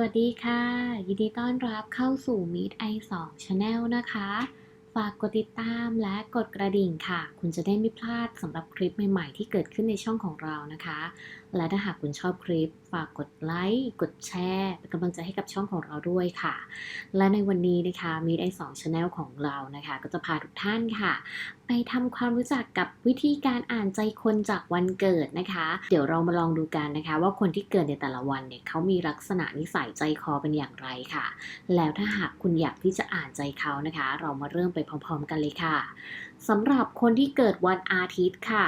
วัสดีค่ะ ยินดีต้อนรับเข้าสู่ Meet i2 Channel นะคะ ฝากกดติดตามและกดกระดิ่งค่ะ คุณจะได้ไม่พลาดสำหรับคลิปใหม่ๆ ที่เกิดขึ้นในช่องของเรานะคะ และถ้าหากคุณชอบคลิปฝากกดไลค์ กดแชร์เป็นกำลังใจให้กับช่องของเราด้วยค่ะ และในวันนี้นะคะ Meet i2 Channel ของเรานะคะ ก็จะพาทุกท่านค่ะ ไปทำความรู้จักกับวิธีการอ่านใจคนจากวันเกิดนะคะ เดี๋ยวเรามาลองดูกันนะคะ ว่าคนที่เกิดในแต่ละวันเนี่ยเขามีลักษณะนิสัยใจคอเป็นอย่างไรค่ะ แล้วถ้าหากคุณอยากที่จะอ่านใจเขานะคะ เรามาเริ่มไปพร้อม ๆ กันเลยค่ะสำหรับคนที่เกิดวันอาทิตย์ค่ะ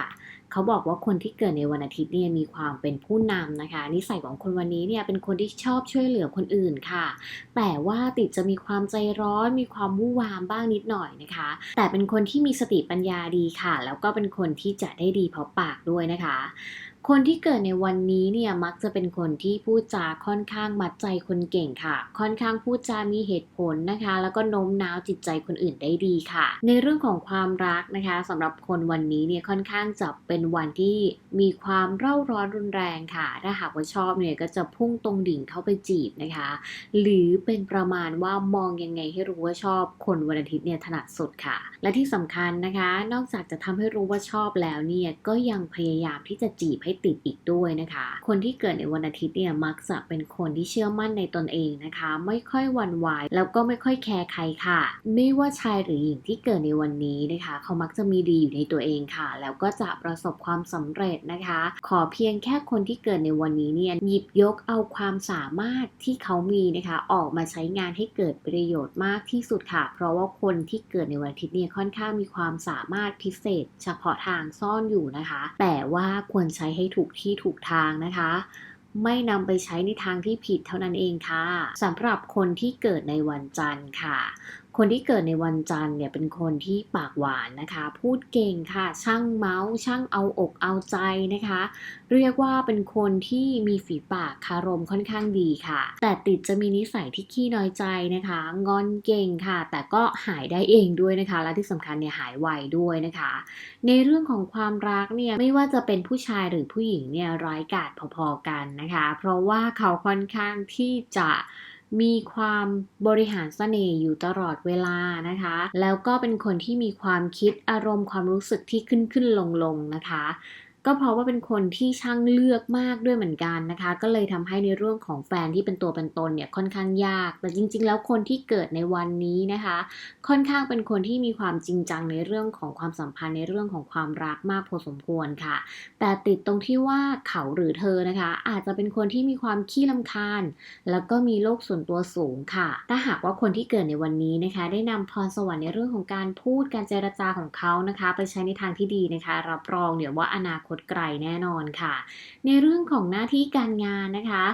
เขาบอกว่าคนที่เกิดในวันอาทิตย์เนี่ยมีความเป็นผู้นำนะคะ นิสัยของคนวันนี้เนี่ยเป็นคนที่ชอบช่วยเหลือคนอื่นค่ะ แต่ว่าติดจะมีความใจร้อนมีความวู่วามบ้างนิดหน่อยนะคะ แต่เป็นคนที่มีสติปัญญาดีค่ะ แล้วก็เป็นคนที่จะได้ดีเพราะปากด้วยนะคะ คนที่เกิดในวันนี้เนี่ยมักจะเป็นคนที่พูดจาค่อนข้างมัดใจคนเก่งค่ะ ค่อนข้างพูดจามีเหตุผลนะคะ แล้วก็โน้มน้าวจิตใจคนอื่นได้ดีค่ะ ในเรื่องของความรักนะคะสำหรับคนวันนี้เนี่ยค่อนข้างจะเป็นวันที่มีความเร่าร้อนรุนแรงค่ะ ถ้าหากว่าชอบเนี่ยก็จะพุ่งตรงดิ่งเข้าไปจีบนะคะ หรือเป็นประมาณว่ามองยังไงให้รู้ว่าชอบคนวันอาทิตย์เนี่ยถนัดสุดค่ะ และที่สำคัญนะคะ นอกจากจะทำให้รู้ว่าชอบแล้วเนี่ยก็ยังพยายามที่จะจีบให้ติดอีกด้วยนะคะ คนที่เกิดในวันอาทิตย์เนี่ยมักจะเป็นคนที่เชื่อมั่นในตนเองนะคะ ไม่ค่อยวันไหวแล้วก็ไม่ค่อยแคร์ใครค่ะ ไม่ว่าชายหรือหญิงที่เกิดในวันนี้นะคะ เขามักจะมีดีอยู่ในตัวเองค่ะ แล้วก็จะประสบความสำเร็จนะคะ ขอเพียงแค่คนที่เกิดในวันนี้เนี่ยหยิบยกเอาความสามารถที่เขามีนะคะ ออกมาใช้งานให้เกิดประโยชน์มากที่สุดค่ะ เพราะว่าคนที่เกิดในวันอาทิตย์เนี่ยค่อนข้างมีความสามารถพิเศษ เฉพาะทางซ่อนอยู่นะคะ แต่ว่าควรใช้ใให้ถูกที่ถูกทางนะคะ ไม่นำไปใช้ในทางที่ผิดเท่านั้นเองค่ะสำหรับคนที่เกิดในวันจันทร์ค่ะ คนที่เกิดในวันจันทร์เนี่ยเป็นคนที่ปากหวานนะคะ พูดเก่งค่ะ ช่างเมาส์ ช่างเอาอกเอาใจนะคะ เรียกว่าเป็นคนที่มีฝีปากคารมค่อนข้างดีค่ะ แต่ติดจะมีนิสัยที่ขี้น้อยใจนะคะ งอนเก่งค่ะ แต่ก็หายได้เองด้วยนะคะ และที่สำคัญเนี่ยหายไวด้วยนะคะ ในเรื่องของความรักเนี่ยไม่ว่าจะเป็นผู้ชายหรือผู้หญิงเนี่ยร้ายกาจพอๆกันนะคะ เพราะว่าเขาค่อนข้างที่จะ มีความบริหารเสน่ห์อยู่ตลอดเวลานะคะ แล้วก็เป็นคนที่มีความคิดอารมณ์ความรู้สึกที่ขึ้นขึ้นลงลงนะคะ ก็เพราะว่าเป็นคนที่ช่างเลือกมากด้วยเหมือนกันนะคะ ก็เลยทำให้ในเรื่องของแฟนที่เป็นตัวเป็นตนเนี่ยค่อนข้างยาก แต่จริง ๆ แล้วคนที่เกิดในวันนี้นะคะ ค่อนข้างเป็นคนที่มีความจริงจังในเรื่องของความสัมพันธ์ในเรื่องของความรักมากพอสมควรค่ะ แต่ติดตรงที่ว่าเขาหรือเธอนะคะ อาจจะเป็นคนที่มีความขี้ลำคาญ แล้วก็มีโลกส่วนตัวสูงค่ะ ถ้าหากว่าคนที่เกิดในวันนี้นะคะ ได้นำพรสวรรค์ในเรื่องของการพูดการเจรจาของเขานะคะ ไปใช้ในทางที่ดีนะคะ รับรองเดี๋ยวว่าอนาคตไกลแน่นอนค่ะ ในเรื่องของหน้าที่การงานนะคะ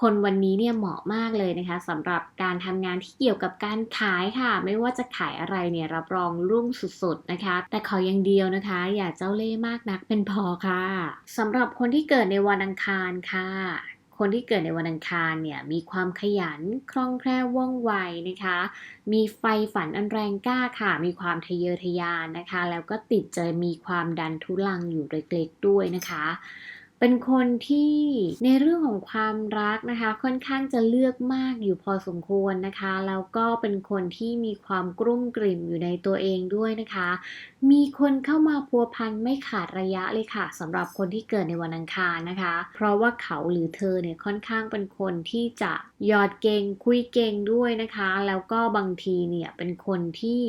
คนวันนี้เนี่ยเหมาะมากเลยนะคะสำหรับการทำงานที่เกี่ยวกับการขายค่ะ ไม่ว่าจะขายอะไรเนี่ยรับรองรุ่งสุดๆนะคะ แต่ขออย่างเดียวนะคะ อย่าเจ้าเล่ห์มากนักเป็นพอค่ะสำหรับคนที่เกิดในวันอังคารค่ะ คนที่เกิดในวันอังคารเนี่ยมีความขยันคล่องแคล่วว่องไวนะคะ มีไฟฝันอันแรงกล้าค่ะ มีความทะเยอทะยานนะคะ แล้วก็ติดจมีความดันทุลังอยู่เล็กๆด้วยนะคะ เป็นคนที่ในเรื่องของความรักนะคะ ค่อนข้างจะเลือกมากอยู่พอสมควรนะคะ แล้วก็เป็นคนที่มีความกรุ่มกริ่มอยู่ในตัวเองด้วยนะคะ มีคนเข้ามาพัวพันไม่ขาดระยะเลยค่ะสำหรับคนที่เกิดในวันอังคารนะคะ เพราะว่าเขาหรือเธอเนี่ยค่อนข้างเป็นคนที่จะหยอดเก่งคุยเก่งด้วยนะคะ แล้วก็บางทีเนี่ยเป็นคนที่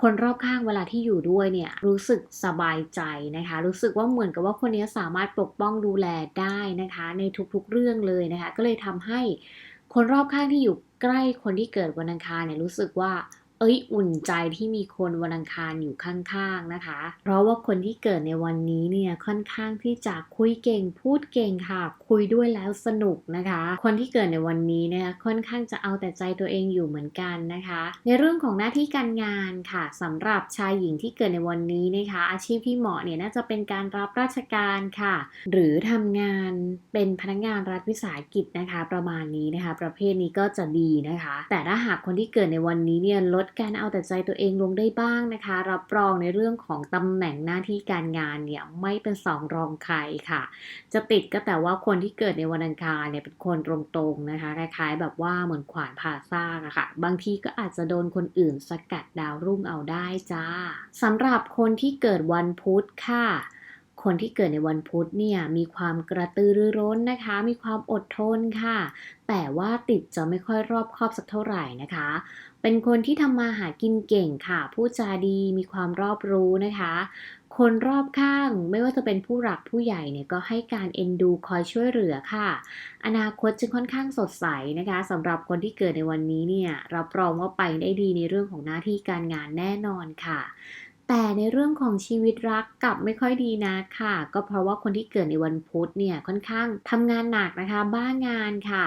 คนรอบข้างเวลาที่อยู่ด้วยเนี่ยรู้สึกสบายใจนะคะ รู้สึกว่าเหมือนกับว่าคนนี้สามารถปกป้องดูแลได้นะคะ ในทุกๆเรื่องเลยนะคะ ก็เลยทำให้คนรอบข้างที่อยู่ใกล้คนที่เกิดวันอังคารเนี่ยรู้สึกว่า เอ้ยอุ่นใจที่มีคนวันอังคารอยู่ข้างๆนะคะ เพราะว่าคนที่เกิดในวันนี้เนี่ยค่อนข้างที่จะคุยเก่งพูดเก่งค่ะ คุยด้วยแล้วสนุกนะคะ คนที่เกิดในวันนี้เนี่ยค่อนข้างจะเอาแต่ใจตัวเองอยู่เหมือนกันนะคะ ในเรื่องของหน้าที่การงานค่ะสำหรับชายหญิงที่เกิดในวันนี้นะคะ อาชีพที่เหมาะเนี่ยน่าจะเป็นการรับราชการค่ะ หรือทำงานเป็นพนักงานรัฐวิสาหกิจนะคะ ประมาณนี้นะคะ ประเภทนี้ก็จะดีนะคะ แต่ถ้าหากคนที่เกิดในวันนี้เนี่ยลดการเอาแต่ใจตัวเองลงได้บ้างนะคะ รับรองในเรื่องของตำแหน่งหน้าที่การงานเนี่ยไม่เป็นสองรองใครค่ะ จะติดก็แต่ว่าคนที่เกิดในวันอังคารเนี่ยเป็นคนตรงๆนะคะคล้ายๆ แบบว่าเหมือนขวานผ่าซากอะค่ะ บางทีก็อาจจะโดนคนอื่นสกัดดาวรุ่งเอาได้จ้าสำหรับคนที่เกิดวันพุธค่ะ คนที่เกิดในวันพุธเนี่ยมีความกระตือรือร้นนะคะ มีความอดทนค่ะ แต่ว่าติดจะไม่ค่อยรอบคอบสักเท่าไหร่นะคะ เป็นคนที่ทำมาหากินเก่งค่ะพูดจาดีมีความรอบรู้นะคะคนรอบข้างไม่ว่าจะเป็นผู้หลักผู้ใหญ่เนี่ยก็ให้การเอ็นดูคอยช่วยเหลือค่ะ อนาคตจึงค่อนข้างสดใสนะคะสำหรับคนที่เกิดในวันนี้เนี่ยรับรองว่าไปได้ดีในเรื่องของหน้าที่การงานแน่นอนค่ะ แต่ในเรื่องของชีวิตรักกลับไม่ค่อยดีนะค่ะ ก็เพราะว่าคนที่เกิดในวันพุธเนี่ยค่อนข้างทำงานหนักนะคะ บ้างานค่ะ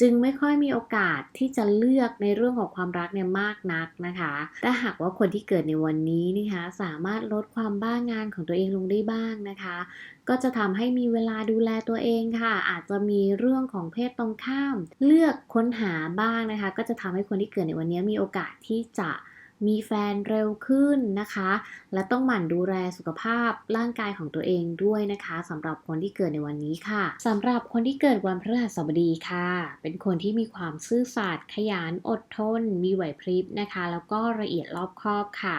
จึงไม่ค่อยมีโอกาสที่จะเลือกในเรื่องของความรักเนี่ยมากนักนะคะถ้าหากว่าคนที่เกิดในวันนี้นะคะสามารถลดความบ้างานของตัวเองลงได้บ้างนะคะ ก็จะทำให้มีเวลาดูแลตัวเองค่ะ อาจจะมีเรื่องของเพศตรงข้าม เลือกค้นหาบ้างนะคะ ก็จะทำให้คนที่เกิดในวันนี้มีโอกาสที่จะ มีแฟนเร็วขึ้นนะคะ และต้องหมั่นดูแลสุขภาพร่างกายของตัวเองด้วยนะคะสำหรับคนที่เกิดในวันนี้ค่ะสำหรับคนที่เกิดวันพฤหัสบดีค่ะ เป็นคนที่มีความซื่อสัตย์ขยันอดทน มีไหวพริบนะคะ แล้วก็ละเอียดรอบคอบค่ะ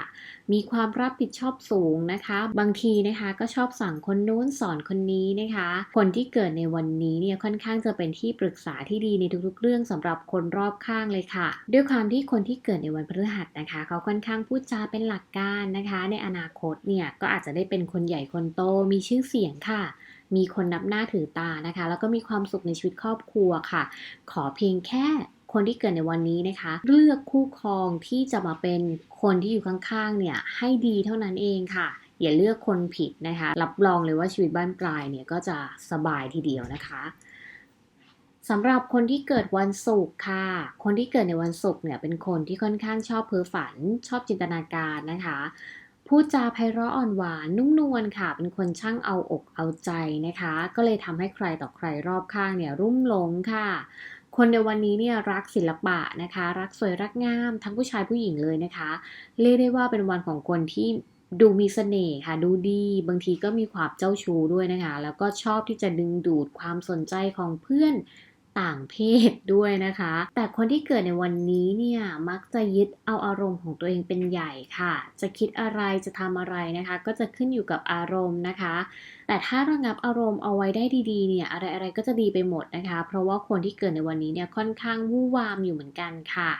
มีความรับผิดชอบสูงนะคะ บางทีนะคะก็ชอบสั่งคนนู้นสอนคนนี้นะคะ คนที่เกิดในวันนี้เนี่ยค่อนข้างจะเป็นที่ปรึกษาที่ดีในทุกๆ เรื่องสำหรับคนรอบข้างเลยค่ะ ด้วยความที่คนที่เกิดในวันพฤหัสนะคะ เขาค่อนข้างพูดจาเป็นหลักการนะคะ ในอนาคตเนี่ยก็อาจจะได้เป็นคนใหญ่คนโตมีชื่อเสียงค่ะมีคนนับหน้าถือตานะคะ แล้วก็มีความสุขในชีวิตครอบครัวค่ะ ขอเพียงแค่ คนที่เกิดในวันนี้นะคะ เลือกคู่ครองที่จะมาเป็นคนที่อยู่ข้างๆเนี่ยให้ดีเท่านั้นเองค่ะ อย่าเลือกคนผิดนะคะ รับรองเลยว่าชีวิตบ้านปลายเนี่ยก็จะสบายทีเดียวนะคะสำหรับคนที่เกิดวันศุกร์ค่ะ คนที่เกิดในวันศุกร์เนี่ยเป็นคนที่ค่อนข้างชอบเพ้อฝัน ชอบจินตนาการนะคะพูดจาไพเราะอ่อนหวานนุ่มนวลค่ะ เป็นคนช่างเอาอกเอาใจนะคะ ก็เลยทำให้ใครต่อใครรอบข้างเนี่ยรุ่มหลงค่ะ คนในวันนี้เนี่ยรักศิลปะนะคะ รักสวยรักงามทั้งผู้ชายผู้หญิงเลยนะคะ เรียกได้ว่าเป็นวันของคนที่ดูมีเสน่ห์ค่ะ ดูดี บางทีก็มีความเจ้าชู้ด้วยนะคะ แล้วก็ชอบที่จะดึงดูดความสนใจของเพื่อน ต่างเพศด้วยนะคะ แต่คนที่เกิดในวันนี้เนี่ยมักจะยึดเอาอารมณ์ของตัวเองเป็นใหญ่ค่ะ จะคิดอะไรจะทำอะไรนะคะ ก็จะขึ้นอยู่กับอารมณ์นะคะ แต่ถ้าระงับอารมณ์เอาไว้ได้ดีๆเนี่ยอะไรๆก็จะดีไปหมดนะคะ เพราะว่าคนที่เกิดในวันนี้เนี่ยค่อนข้างวู่วามอยู่เหมือนกันค่ะ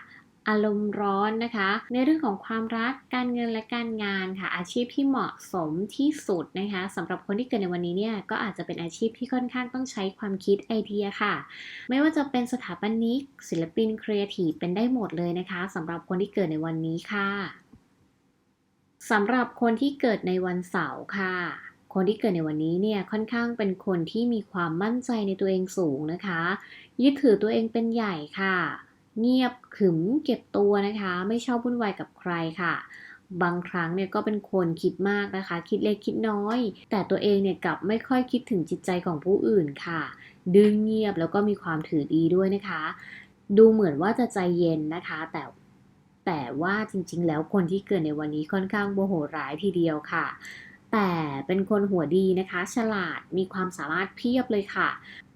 อารมณ์ร้อนนะคะ ในเรื่องของความรักการเงินและการงานค่ะ อาชีพที่เหมาะสมที่สุดนะคะสำหรับคนที่เกิดในวันนี้เนี่ยก็อาจจะเป็นอาชีพที่ค่อนข้างต้องใช้ความคิดไอเดียค่ะ ไม่ว่าจะเป็นสถาปนิกศิลปินครีเอทีฟเป็นได้หมดเลยนะคะสำหรับคนที่เกิดในวันนี้ค่ะสำหรับคนที่เกิดในวันเสาร์ค่ะคนที่เกิดในวันนี้เนี่ยค่อนข้างเป็นคนที่มีความมั่นใจในตัวเองสูงนะคะ ยึดถือตัวเองเป็นใหญ่ค่ะ เงียบขึมเก็บตัวนะคะ ไม่ชอบวุ่นวายกับใครค่ะ บางครั้งเนี่ยก็เป็นคนคิดมากนะคะ คิดเล็กคิดน้อย แต่ตัวเองเนี่ยกลับไม่ค่อยคิดถึงจิตใจของผู้อื่นค่ะ ดึงเงียบแล้วก็มีความถือดีด้วยนะคะ ดูเหมือนว่าจะใจเย็นนะคะ แต่แต่ว่าจริงๆ แล้วคนที่เกิดในวันนี้ค่อนข้างโมโหร้ายทีเดียวค่ะ แต่เป็นคนหัวดีนะคะ ฉลาดมีความสามารถเพียบเลยค่ะ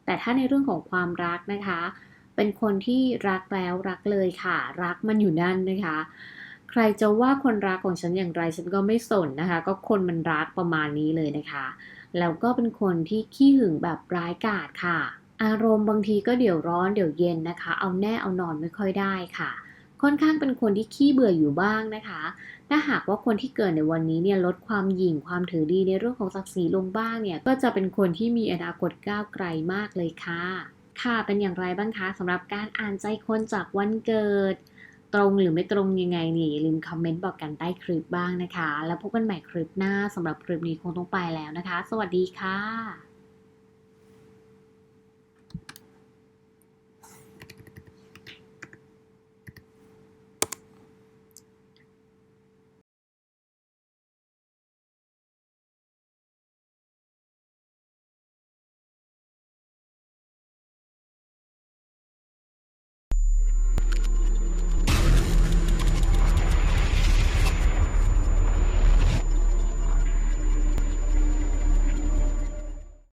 แต่ถ้าในเรื่องของความรักนะคะ เป็นคนที่รักแล้วรักเลยค่ะ รักมันอยู่นั่นนะคะ ใครจะว่าคนรักของฉันอย่างไรฉันก็ไม่สนนะคะ ก็คนมันรักประมาณนี้เลยนะคะ แล้วก็เป็นคนที่ขี้หึงแบบร้ายกาจค่ะ อารมณ์บางทีก็เดี๋ยวร้อนเดี๋ยวเย็นนะคะ เอาแน่เอานอนไม่ค่อยได้ค่ะค่อนข้างเป็นคนที่ขี้เบื่ออยู่บ้างนะคะ ถ้าหากว่าคนที่เกิดในวันนี้เนี่ยลดความหยิ่งความถือดีในเรื่องของศักดิ์ศรีลงบ้างเนี่ย ก็จะเป็นคนที่มีอนาคตก้าวไกลมากเลยค่ะ ค่ะเป็นอย่างไรบ้างคะสำหรับการอ่านใจคนจากวันเกิด ตรงหรือไม่ตรงยังไงนี่อย่าลืมคอมเมนต์บอกกันใต้คลิปบ้างนะคะ แล้วพบกันใหม่คลิปหน้าสำหรับคลิปนี้คงต้องไปแล้วนะคะ สวัสดีค่ะ